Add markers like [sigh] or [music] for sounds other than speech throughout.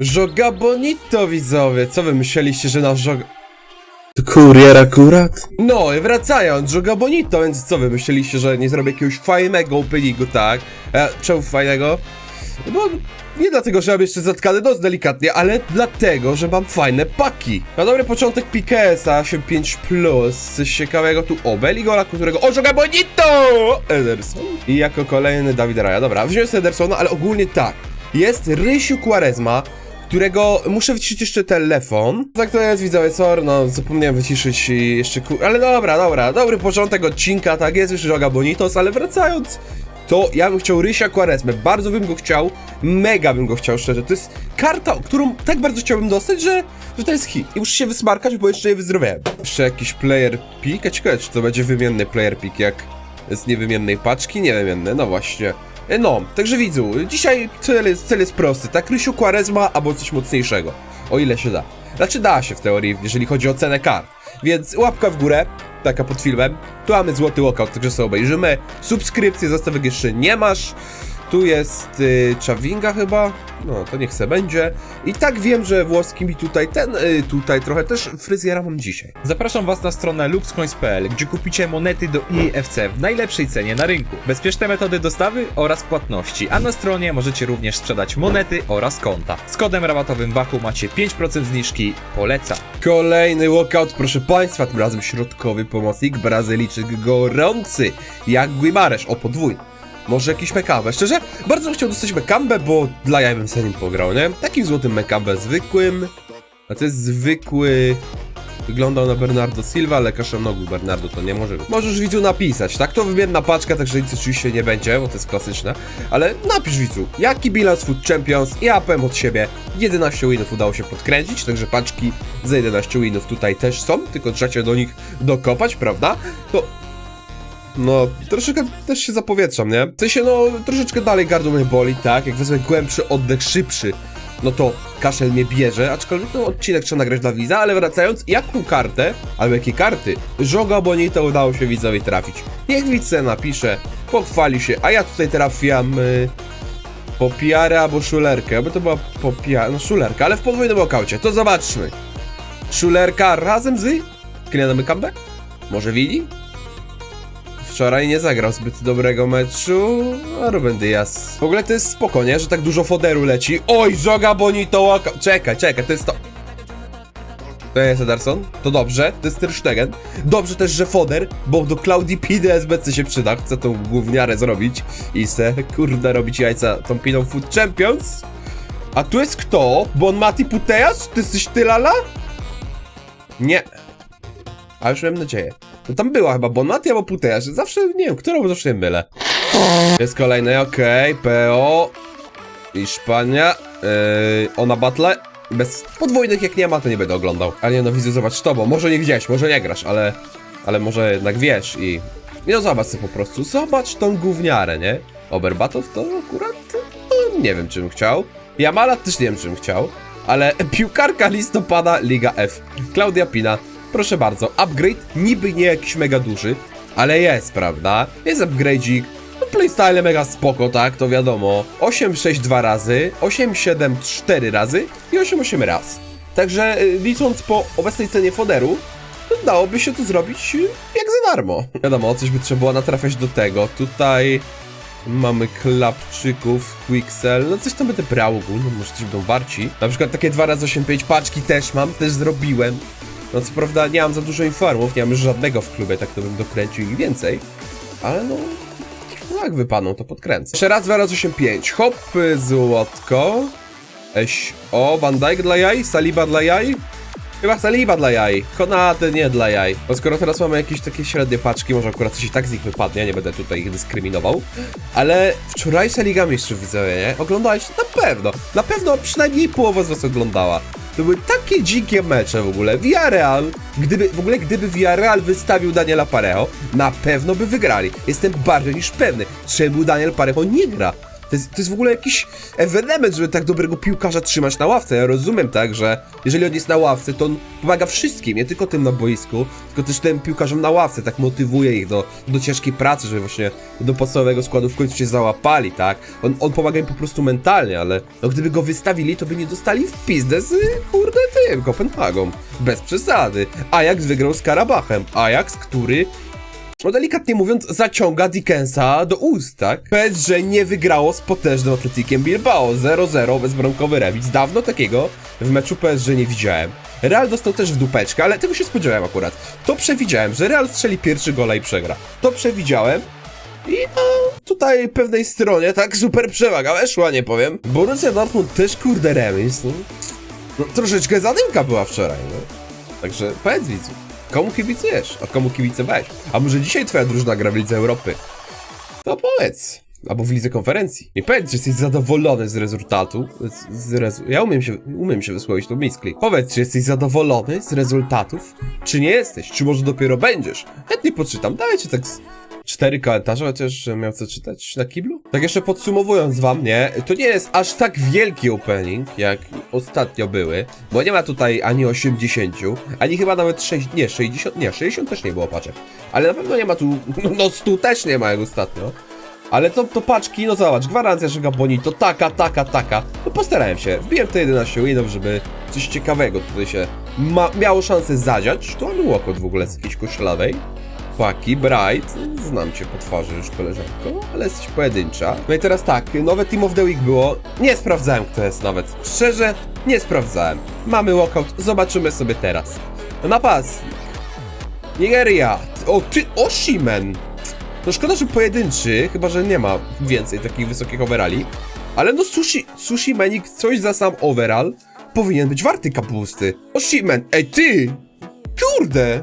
Joga Bonito, widzowie! Co wy myśleliście, że nasz Joga... To kurier akurat? No, i wracając, Joga Bonito, więc co wy myśleliście, że nie zrobię jakiegoś fajnego openingu, tak? E, czemu fajnego? No bo nie dlatego, że mam jeszcze zatkany nos delikatnie, ale dlatego, że mam fajne paki. Na dobry początek Pikesa 8.5 Plus, coś ciekawego tu o Beligola, którego o Joga Bonito! Ederson. I jako kolejny Dawid Raja. Dobra, wziąłem sobie Edersona, ale ogólnie tak. Jest Rysiu Quaresma, którego muszę wyciszyć jeszcze telefon. Tak to jest, widzowie, sorry, no zapomniałem wyciszyć jeszcze ku... Ale dobra, dobra, dobry początek odcinka, tak jest już Joga Bonitos, ale wracając, to ja bym chciał Rysia Quaresmę, bardzo bym go chciał, mega bym go chciał, szczerze. To jest karta, którą tak bardzo chciałbym dostać, że, że to jest hit. I muszę się wysmarkać, bo jeszcze nie wyzdrowiałem. Jeszcze jakiś player pick, a ciekawe, czy to będzie wymienny player pick, jak z niewymiennej paczki, niewymienny, no właśnie. E, No, także widzu, dzisiaj cel jest, cel jest prosty, tak Rysiu Quaresma albo coś mocniejszego, o ile się da. Znaczy da się w teorii, jeżeli chodzi o cenę kart. Więc łapka w górę, taka pod filmem. Tu mamy złoty walkout, także sobie obejrzymy. Subskrypcję, zastawek jeszcze nie masz. Tu jest y, Czawinga chyba. No, to niech se będzie. I tak wiem, że włoski mi tutaj ten, y, tutaj trochę też fryzjera mam dzisiaj. Zapraszam Was na stronę luxcoins.pl, gdzie kupicie monety do EFC w najlepszej cenie na rynku. Bezpieczne metody dostawy oraz płatności, a na stronie możecie również sprzedać monety oraz konta. Z kodem rabatowym WAKU macie 5% zniżki. Polecam. Kolejny walkout, proszę Państwa, tym razem środkowy pomocnik Brazylijczyk gorący, jak Guimarães, o podwójny. Może jakiś Mekambę. Szczerze, bardzo bym chciał dostać Mekambę, bo dla jaj bym sobie nim pograł, nie? Takim złotym Mekambę zwykłym, a to jest zwykły... Wyglądał na Bernardo Silva, ale kaszanogu Bernardo to nie może być. Możesz widzu napisać, tak? To wymienna paczka, także nic oczywiście nie będzie, bo to jest klasyczne. Ale napisz widzu, jaki bilans Food Champions i ja powiem od siebie 11 winów udało się podkręcić, także paczki za 11 winów tutaj też są, tylko trzeba się do nich dokopać, prawda? To no, troszeczkę też się zapowietrzam, nie? W sensie, no, troszeczkę dalej gardło mnie boli, tak? Jak wezmę głębszy oddech, szybszy, no to kaszel mnie bierze, aczkolwiek no, odcinek trzeba nagrać dla widza, ale wracając, jaką kartę, albo jakie karty, Żoga Bonito udało się widzowi trafić. Niech widz napisze, pochwali się, a ja tutaj trafiam y, popiarę albo szulerkę, aby to była popiara, no szulerka, ale w podwójnym okaucie, to zobaczmy. Szulerka razem z Kylianem Mbappé? Może widzi? Wczoraj nie zagrał zbyt dobrego meczu, a Ruben Diaz. W ogóle to jest spoko, nie? Że tak dużo foderu leci. Oj, Joga Bonito łaka... Czekaj, czekaj, to jest to... To jest Ederson? To dobrze, to jest Ter Stegen. Dobrze też, że foder, bo do Claudii Piny SBC się przyda. Chcę tą gówniarę zrobić i se, kurde, robić jajca tą Piną Food Champions. A tu jest kto? Bon Mati Puteas? Ty jesteś ty, Lala? Nie. A już miałem nadzieję. No tam była chyba Bonati albo Putea, że zawsze, nie wiem, którą zawsze mylę. Jest kolejny, okej, PO. Hiszpania. Yy, ona battle. Bez podwójnych jak nie ma, to nie będę oglądał. Ale nie no, widzę, zobacz to, bo może nie widziałeś, może nie grasz, ale... Ale może jednak wiesz i... i No zobacz sobie po prostu, zobacz tą gówniarę, nie? Oberbatów to akurat... No, nie wiem, czym chciał. Jamala też nie wiem, czym chciał. Ale [laughs] piłkarka listopada Liga F. Klaudia Pina. Proszę bardzo, upgrade niby nie jakiś mega duży, ale jest, prawda? Jest upgrade'ik, no playstyle mega spoko, tak, to wiadomo. 8-6 dwa razy, 8-7 4 razy i 8-8 raz. Także y, licząc po obecnej cenie foderu, dałoby się to zrobić y, jak za darmo. [laughs] Wiadomo, coś by trzeba było natrafiać do tego. Tutaj mamy klapczyków, Quixel, no coś tam będę brał ogólnie, może coś będą warci. Na przykład takie 2 razy 8 5 paczki też mam, też zrobiłem. No co prawda nie mam za dużo informów, nie mam już żadnego w klubie, tak to bym dokręcił ich więcej. Ale no, no jak wypadną, to podkręcę. Jeszcze raz 2 razy 8 5 hop, złotko. Eś, o, Van Dijk dla jaj, Saliba dla jaj. Chyba Saliba dla jaj, Konate nie dla jaj. Bo skoro teraz mamy jakieś takie średnie paczki, może akurat coś i tak z nich wypadnie, nie będę tutaj ich dyskryminował. Ale wczorajsza Liga Mistrzów widzowie, nie? Oglądałeś? Na pewno, na pewno przynajmniej połowa z was oglądała. To były takie dzikie mecze w ogóle. Villarreal, gdyby, w ogóle gdyby Villarreal wystawił Daniela Parejo, na pewno by wygrali. Jestem bardziej niż pewny. Czemu Daniel Parejo nie gra? To jest, to jest w ogóle jakiś ewenement, żeby tak dobrego piłkarza trzymać na ławce. Ja rozumiem tak, że jeżeli on jest na ławce, to on pomaga wszystkim, nie tylko tym na boisku, tylko też tym piłkarzom na ławce, tak motywuje ich do, do ciężkiej pracy, żeby właśnie do podstawowego składu w końcu się załapali, tak? On, on pomaga im po prostu mentalnie, ale no, gdyby go wystawili, to by nie dostali w pizdę z, kurde, tym, Kopenhagą. Bez przesady. Ajax wygrał z Karabachem. Ajax, który no delikatnie mówiąc, zaciąga Dickensa do ust, tak? PSG nie wygrało z potężnym Atletikiem Bilbao 0-0 bezbramkowy remis. Dawno takiego w meczu PSG nie widziałem. Real dostał też w dupeczkę, ale tego się spodziewałem akurat. To przewidziałem, że Real strzeli pierwszy gola i przegra. To przewidziałem. I no, tutaj pewnej stronie tak super przewaga weszła, nie powiem. Borussia Dortmund też kurde remis, no. no troszeczkę zadymka była wczoraj, no. Także powiedz widzu, komu kibicujesz, a komu kibicowałeś? A może dzisiaj twoja drużyna gra w Lidze Europy? To powiedz. Albo w Lidze Konferencji. Nie powiedz, że jesteś zadowolony z rezultatu. Z, z ja umiem się, umiem się wysłowić, to misklik. Powiedz, czy jesteś zadowolony z rezultatów, czy nie jesteś, czy może dopiero będziesz. Chętnie poczytam, dajcie tak cztery komentarze, chociaż miał co czytać na kiblu. Tak jeszcze podsumowując wam, nie, to nie jest aż tak wielki opening, jak ostatnio były, bo nie ma tutaj ani 80, ani chyba nawet 6, nie, 60, nie, 60 też nie było paczek. Ale na pewno nie ma tu, [laughs] no, no 100 też nie ma jak ostatnio. Ale to, to paczki, no zobacz, gwarancja, że Gaboni to taka, taka, taka. No postarałem się, wbiłem te 11 winów, żeby coś ciekawego tutaj się ma, miało szansę zadziać. To mamy łokot w ogóle z jakiejś koszulawej. Paki, Bright, znam cię po twarzy już koleżanko, ale jesteś pojedyncza. No i teraz tak, nowe Team of the Week było, nie sprawdzałem kto jest nawet. Szczerze, nie sprawdzałem. Mamy walkout, zobaczymy sobie teraz. Napastnik. Nigeria. O, ty, Oshimen. No szkoda, że pojedynczy, chyba, że nie ma więcej takich wysokich overalli. Ale no sushi, sushi menik coś za sam overall powinien być warty kapusty. Oshimen, ej ty! Kurde!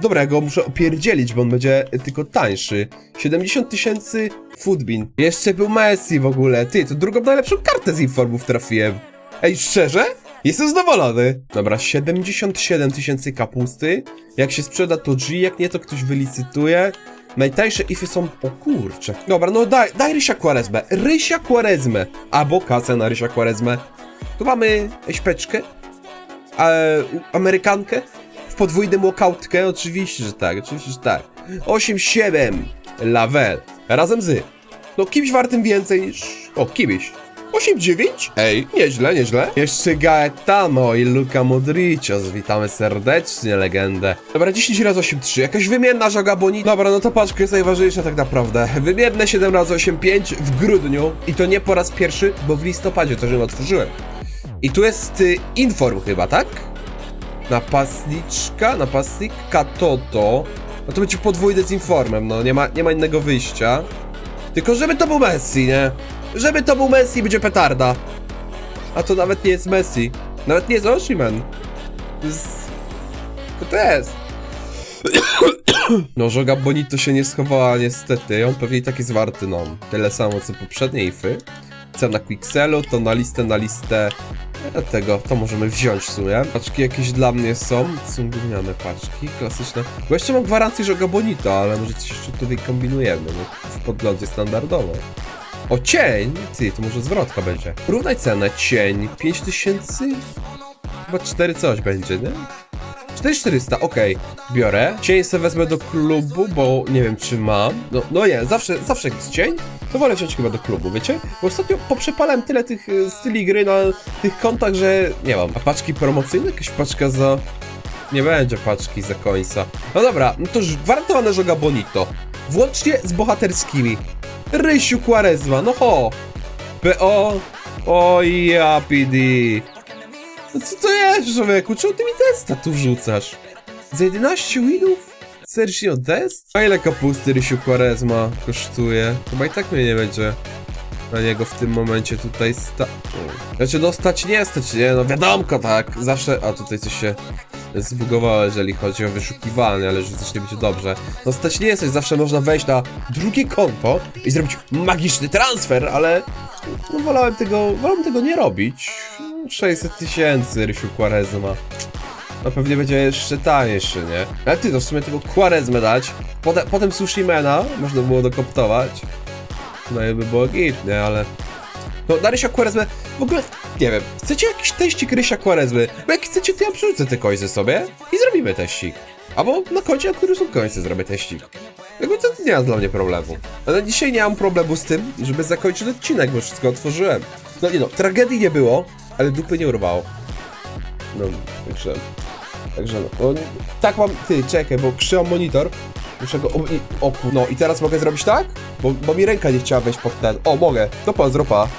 Dobra, ja go muszę opierdzielić, bo on będzie tylko tańszy. 70 tysięcy foodbin. Jeszcze był Messi w ogóle. Ty, to drugą najlepszą kartę z informów trafiłem. Ej, szczerze? Jestem zadowolony. Dobra, 77 tysięcy kapusty. Jak się sprzeda to G, jak nie to ktoś wylicytuje. Najtańsze ify są... O kurcze. Dobra, no daj, daj Rysia Quarezmę. Rysia Quarezmę. Albo kasę na Rysia Quarezmę. Tu mamy śpeczkę. E, Amerykankę. Podwójnym walkoutkę. Oczywiście, że tak. Oczywiście, że tak. 8-7. Lavel. Razem z... No kimś wartym więcej niż... O, kimś. 8-9? Ej, nieźle, nieźle. Jeszcze Gaetano i Luka Modricios. Witamy serdecznie, legendę. Dobra, 10 razy 8-3. Jakaś wymienna żaga boni. Dobra, no to paczka jest najważniejsza tak naprawdę. Wymienne 7 razy 8-5 w grudniu. I to nie po raz pierwszy, bo w listopadzie to ją otworzyłem. I tu jest y, inform chyba, tak? Napastniczka, napastnik, Katoto. No to będzie podwójny z informem, no nie ma, nie ma innego wyjścia. Tylko żeby to był Messi, nie? Żeby to był Messi, będzie petarda. A to nawet nie jest Messi. Nawet nie jest Oshiman. To. To jest. No, Żoga Bonito się nie schowała niestety. On pewnie tak jest warty, no. Tyle samo co poprzednie ify. Cena Quixelu to na listę, na listę e, tego, to możemy wziąć w sumie. Paczki jakieś dla mnie są. Są gówniane paczki, klasyczne. Bo jeszcze mam gwarancję Żoga Bonito, ale może coś jeszcze tutaj kombinujemy, no, w podglądzie standardowo. O, cień! Ty, to może zwrotka będzie. Porównaj cenę. Cień 5000? Chyba 4 coś będzie, nie? 4400, okej, biorę. Cień sobie wezmę do klubu, bo nie wiem czy mam. No, no nie, zawsze, zawsze jest cień, to wolę wziąć chyba do klubu, wiecie? Bo ostatnio poprzepalałem tyle tych y, styli gry na tych kontach, że nie mam. A paczki promocyjne? Jakaś paczka za... Nie będzie paczki za końca. No dobra, no to już gwarantowane żoga Bonito. Włącznie z bohaterskimi. Rysiu Quaresma, no ho! PO... O ja PD. No co to jest, człowieku? Czemu ty mi testa tu wrzucasz? Za 11 winów? Sergio test? A ile kapusty Rysiu Quaresma kosztuje? Chyba i tak mnie nie będzie na niego w tym momencie tutaj sta... Znaczy no stać nie stać, nie? No wiadomko tak, zawsze... A tutaj coś się zbugowało, jeżeli chodzi o wyszukiwanie, ale że też nie będzie dobrze. No stać nie jesteś, zawsze można wejść na drugie konto i zrobić magiczny transfer, ale no wolałem tego, wolałem tego nie robić. 600 tysięcy Rysiu Quaresma. No pewnie będzie jeszcze tańszy, nie? Ale ty, to w sumie tego Quaresmę dać, potem, potem Sushimena można było dokoptować. no i by było git, nie, ale... No, na Rysia Quaresmę, w ogóle, nie wiem, chcecie jakiś teścik Rysia Quaresmy? Bo jak chcecie, to ja przerzucę te końce sobie i zrobimy teścik. Albo na koncie, na którym są końce, zrobię teścik. Jakby to nie ma dla mnie problemu. Ale dzisiaj nie mam problemu z tym, żeby zakończyć odcinek, bo wszystko otworzyłem. No nie no, tragedii nie było, ale dupy nie urwało. No, także... Także no, no tak mam... Ty, czekaj, bo krzyłam monitor. Muszę go... O, no i teraz mogę zrobić tak? Bo, bo mi ręka nie chciała wejść pod ten... O, mogę. To pan zropa.